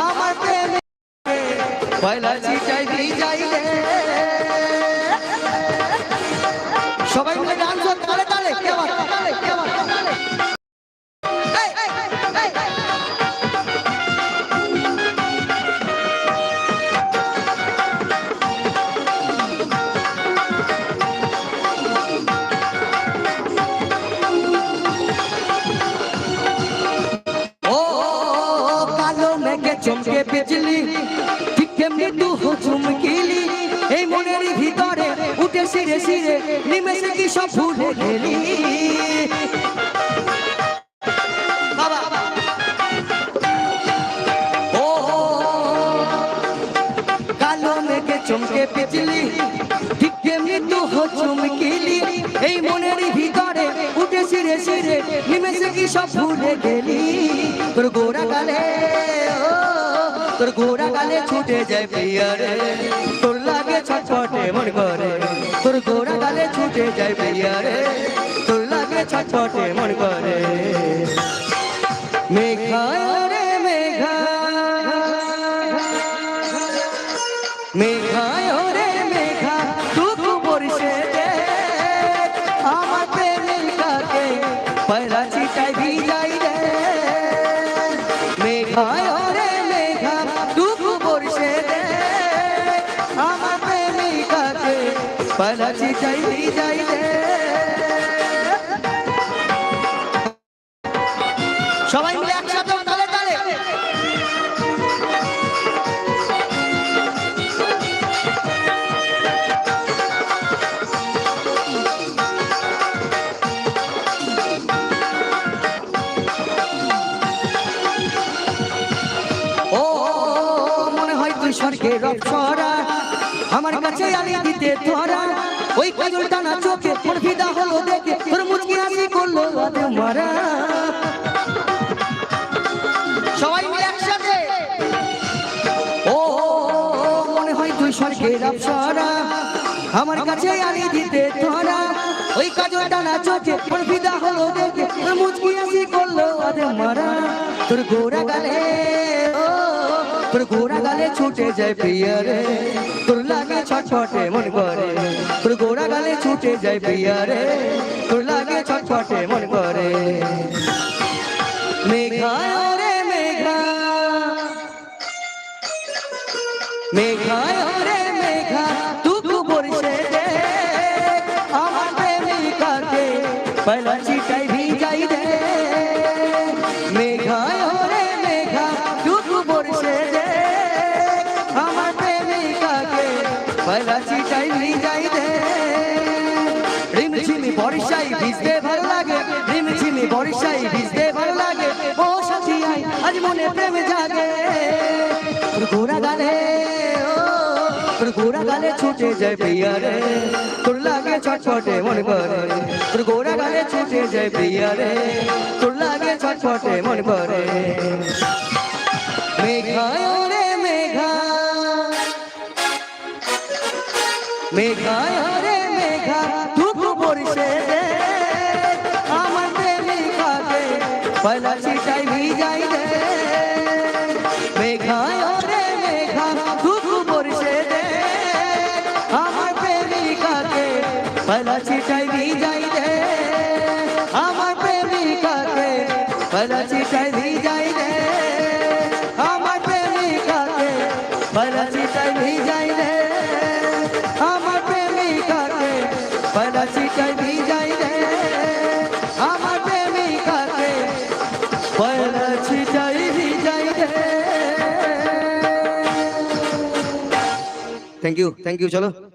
আমার প্রেমে। পয়লা চিটাই ভিজাই রে সবাই মিলে গান কর তালে তালে কে বিজলি ঠিক কেমনি তু চুমকিলি এই মনের ভিতরে উঠে সিরে সিরে নিমেষে কি সব ভুলে গেলি কালো চমকে বিজলি ঠিক কেমনি তু চুমকিলি এই মনের ভিতরে উঠে সিরে সিরে নিমেষে কি সব ভুলে গেলি তোর গোরা গালে ও তোর গোরা গালে ছুটে যায় পিয়ারে তোর লাগে ছটফটে মন করে। তোর গোরা গালে ছুটে যায় পিয়ারে তোর লাগে ছটফটে মন করে। মেঘা রে, মেঘা। মেঘা রে, মেঘা, দুঃখ প্রেমিকাকে পয়লা চিটাই ভিজাই দুঃখ বর্ষে দে আমার প্রেমিকাকে পালাচি যাই যাই সবাই স্বর্গের অপসরা আমার কাছে আলি দিতে তোরা। ওই কাজল টানা চোখে তোর ফিদা হলো দেখে তোর মুচকি হাসি করল আদে মারা। সবাই মিলে একসাথে। ও, মনে হয় তুই স্বর্গের অপসরা আমার কাছে আলি দিতে তোরা। ওই কাজল টানা চোখে তোর ফিদা হলো দেখে তোর মুচকি হাসি করল আদে মারা। তোর গোরা গালে, ও, তোর গোরা যায় প্রিয়া রে। তোর লাগে ছটফটে মন করে। তোর গোরা গালে ছুটে যায় প্রিয়া রে। তোর লাগে ছটফটে মন করে। মেঘা রে মেঘা মেঘা রে মেঘা আমার প্রেমিকাকে। পয়লা চিটাই পয়লা চিটাই ভিজাই দে। রিমঝিমি বর্ষাই ভিজতে ভালো লাগে, রিমঝিমি বর্ষাই ভিজতে ভালো লাগে। ও সাথী আই আজ মনে প্রেম জাগে। ঘোড়া গালে তোর ঘোড়া গালে ছুটে যায় প্রিয়া রে। তোর লাগে ছটফটে মন করে তোর ঘোড়া গালে ছুটে যায় প্রিয়া রে। তোর লাগে ছটফটে মন করে মেঘা মেঘা রে মেঘা দুঃখ বর্ষে আমার প্রেমিকাকে পয়লা চিটাই ভিজাই দে। মেঘা রে মেঘা দুঃখ বর্ষে দে। আমার প্রেমিকাকে পয়লা চিটাই ভিজাই দে। আমার প্রেমিকাকে পয়লা পয়লা চিটাই ভিজাই দে আমার প্রেমিকাকে পয়লা চিটাই ভিজাই দে থ্যাংক ইউ থ্যাংক ইউ চলো